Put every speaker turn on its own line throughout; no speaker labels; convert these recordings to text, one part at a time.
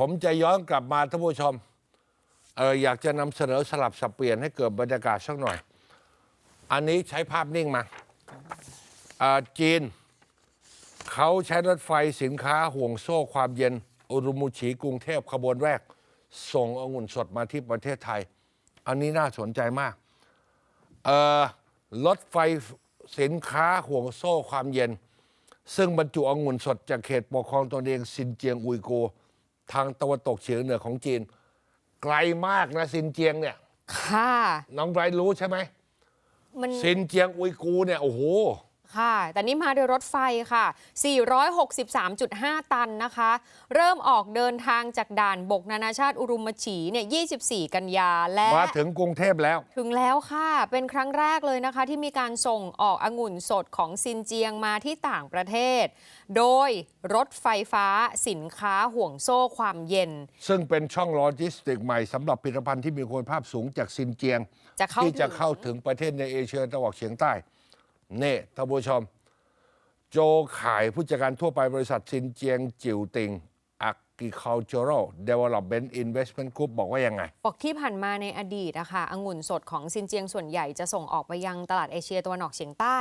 ผมจะย้อนกลับมาท่านผู้ชมเอออยากจะนำเสนอสลับสับเปลี่ยนให้เกิดบรรยากาศสักหน่อย อันนี้ใช้ภาพนิ่งมาจีน เขาใช้รถไฟสินค้าห่วงโซ่ความเย็น อุรุมุฉีกรุงเทพขบวนแรก ส่งองุ่นสดมาที่ประเทศไทย อันนี้น่าสนใจมากรถไฟสินค้าห่วงโซ่ความเย็น ซึ่งบรรจุองุ่นสดจากเขตปกครองตนเองซินเจียงอุยกูร์ ทางตะวันตกเฉียงเหนือของจีน ไกลมากนะซินเจียงเนี่ย
ค่ะ
น้องไบรท์รู้ใช่ไหม
มัน
ซินเจียงอุยกูร์เนี่ยโอ้โห
ค่ะ แต่นี่มาโดยรถไฟค่ะ 463.5 ตันนะคะ เริ่มออกเดินทางจากด่านบกนานาชาติอุรุมฉีเนี่ย 24 กันยาและ
มาถึงกรุงเทพแล้ว
ถึงแล้วค่ะ เป็นครั้งแรกเลยนะคะ ที่มีการส่งออกองุ่นสดของซินเจียงมาที่ต่างประเทศ โดยรถไฟฟ้าสินค้าห่วงโซ่ความเย็น
ซึ่งเป็นช่องโลจิสติกใหม่สำหรับผลิตภัณฑ์ที่มีคุณภาพสูงจากซินเจียง
จะเข้า
ที่จะ
ถึง
เข้าถึงประเทศในเอเชียตะวันออกเฉียงใต้ นี่ท่านผู้ชม โจขายผู้จัดการทั่วไปบริษัทซินเจียงจิวติง Agricultural Development Investment Group บอกว่ายังไง
บอกที่ผ่านมาในอดีตนะคะองุ่นสดของซินเจียงส่วนใหญ่จะส่งออกไปยังตลาดเอเชียตะวันออกเฉียงใต้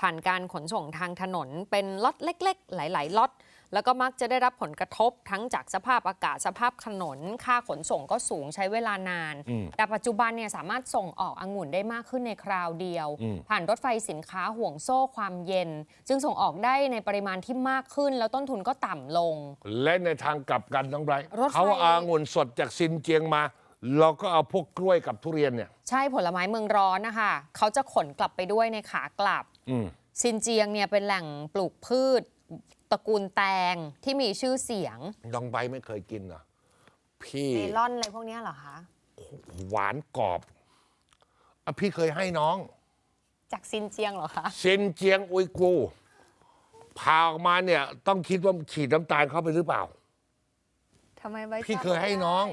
ผ่านการขนส่งทางถนนเป็นล็อตเล็ก ๆ หลาย ๆล็อต แล้วก็มักจะได้รับผลกระทบทั้งจากสภาพอากาศสภาพถนน ค่าขนส่งก็สูงใช้เวลานาน
อืม
แต่ปัจจุบันเนี่ยสามารถส่งออกองุ่นได้มากขึ้นในคราวเดียว
อืม
ผ่านรถไฟสินค้าห่วงโซ่ความเย็น จึงส่งออกได้ในปริมาณที่มากขึ้น แล้วต้นทุนก็ต่ำลง
และในทางกลับกันน้องไบรท์
รถไฟ
เขาเอาองุ่นสดจากซินเจียงมาเราก็เอาพวกกล้วยกับทุเรียนเนี่ย
ใช่ผลไม้เมืองร้อนนะคะ เขาจะขนกลับไปด้วยในขากลับ
อืม
ซินเจียงเนี่ยเป็นแหล่งปลูกพืช ตระกูลแตงที่มีชื่อเสียง
น้องไบรท์ไม่เคยกินเหรอพี่
เมลอนอะไรพวกเนี้ยเหรอคะ
หวานกรอบอะพี่เคยให้น้อง
จากซินเจียงเหรอคะ
ซินเจียงอุยกูร์พาออกมาเนี่ย ต้องคิดว่าฉีดน้ำตาลเข้าไปหรือเปล่า
ทำไมใบ
พี่เคยให้น้อง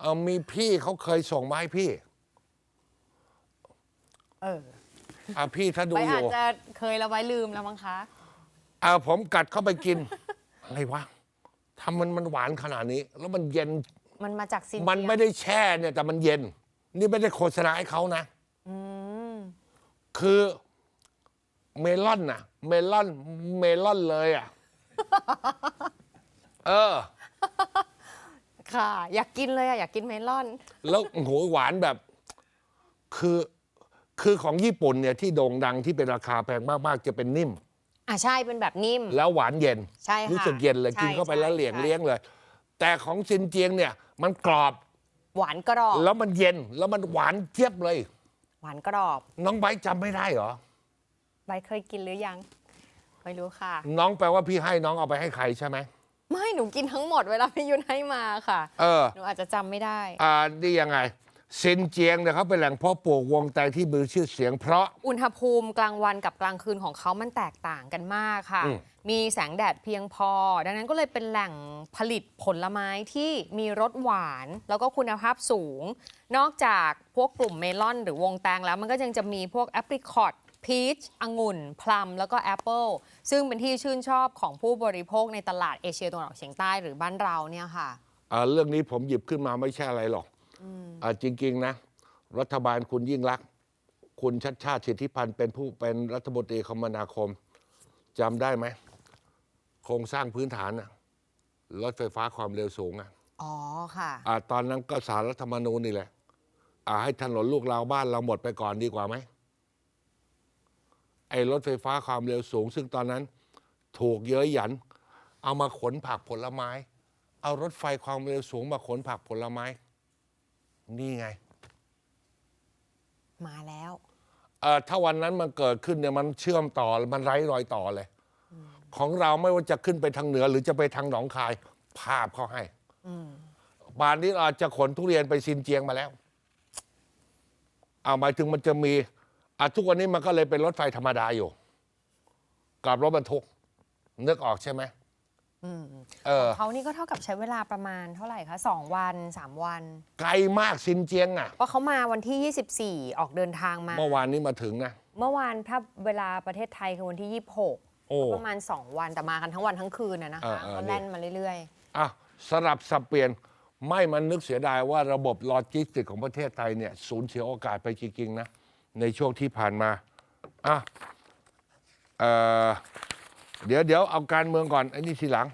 เออมีพี่เขาเคยส่งมาให้พี่
เออ
อะพี่ถ้าดู
ใบ
อ
อาจ
ยู่
จะเคยแล้วไว้ลืมแล้วมั้งคะ
อะผมกัดเข้าไปกิน อะไรวะทำมันมันหวานขนาดนี้ แล้วมันเย็น
มันมาจากซินเจียง
มันไม่ได้แช่เนี่ย แต่มันเย็น นี่ไม่ได้โฆษณาให้เขานะ
อืม
คือเมลอนน่ะ เมลอนเมลอนเลยอะ เออ
ค่ะ อยากกินเลยอะอยากกินเมลอน
แล้วโอ้โหหวานแบบ คือคือของญี่ปุ่นเนี่ยที่โด่งดังที่เป็นราคาแพงมาก ๆ จะเป็นนิ่ม
อะใช่เป็นแบบนิ่ม
แล้วหวานเย็น
ใช่ค่ะ
รู้สึกเย็นเลย
ใช่
กินเข้าไปแล้วเหลี่ยง
ใช่
เลี้ยงเลย แต่ของซินเจียงเนี่ยมันกรอบ
หวานกรอบ
แล้วมันเย็นแล้วมันหวานเจี๊ยบเลย
หวานกรอบ
น้องไบร์ทจำไม่ได้เหรอ
ใบเคยกินหรือยัง ไม่รู้ค่ะ
น้องแปลว่าพี่ให้น้องเอาไปให้ใครใช่ไหม
ไม่หนูกินทั้งหมดเวลาพี่ยุนให้มาค่ะ
เออ
หนูอาจจะจำไม่ได้
อ่านี่ยังไง ซินเจียงเนี่ยเขาเป็นแหล่งเพาะปลูกวงแตงที่มีชื่อเสียงเพราะ
อุณหภูมิกลางวันกับกลางคืนของเขามันแตกต่างกันมากค่ะ
อืม
มีแสงแดดเพียงพอ ดังนั้นก็เลยเป็นแหล่งผลิตผลไม้ที่มีรสหวาน แล้วก็คุณภาพสูง นอกจากพวกกลุ่มเมลอนหรือวงแตงแล้วมันก็ยังจะมีพวกแอปริคอตพีชองุ่น พลัม แล้วก็แอปเปิลซึ่งเป็นที่ชื่นชอบของผู้บริโภคในตลาดเอเชียตะวันออกเฉียงใต้หรือบ้านเราเนี่ยค่ะ
อ่าเรื่องนี้ผมหยิบขึ้นมาไม่ใช่อะไรหรอกอ่า จริง ๆ นะ รัฐบาลคุณยิ่งรักษณ์คุณชัดชาติสิทธิพันธ์เป็นผู้เป็นรัฐมนตรีคมนาคมจำได้ไหมโครงสร้างพื้นฐานน่ะรถไฟฟ้าความเร็วสูงอะ
อ๋อค่ะ
อ่าตอนนั้นก็สารรัฐธรรมนูญนี่แหละอ่าให้ถนนลูกเราบ้านเราหมดไปก่อนดีกว่าไหมไอ้รถไฟฟ้าความเร็วสูง ซึ่งตอนนั้น ถูกเย้ยหยัน เอามาขนผักผลไม้ เอารถไฟความเร็วสูงมาขนผักผลไม้ นี่ไง
มาแล้ว
เอ่อถ้าวันนั้นมันเกิดขึ้นเนี่ยมันเชื่อมต่อมันไร้รอยต่อเลย ของเราไม่ว่าจะขึ้นไปทางเหนือ หรือจะไปทางหนองคาย ภาพเขาให้ป่านนี้เราจะขนทุเรียนไปซินเจียงมาแล้ว เอาหมายถึงมันจะมีอะทุกวันนี้มันก็เลยเป็นรถไฟธรรมดาอยู่ กับรถบรรทุกนึกออกใช่ไหม ของ
เขานี่ก็เท่ากับใช้เวลาประมาณเท่าไหร่คะสองวันสามวัน
ไกลมากซินเจียงอะ
เพราะเขามาวันที่ 24 ออกเดินทางมา
เมื่อวานนี้มาถึงนะ
เมื่อวานถ้าเวลาประเทศไทยคือวันที่ 26
ก
ประมาณ 2 วันแต่มากันทั้งวันทั้งคืนนะนะคะก็แล่นมาเรื่อยๆ
อะสลับสับเปลี่ยนไม่มันนึกเสียดายว่าระบบลอจิสติกของประเทศไทยเนี่ยสูญเสียโอกาสไปจริงๆนะในช่วงที่ผ่านมาอะเอ่อ เดี๋ยวเดี๋ยวเอาการเมืองก่อนไอ้นี่ทีหลัง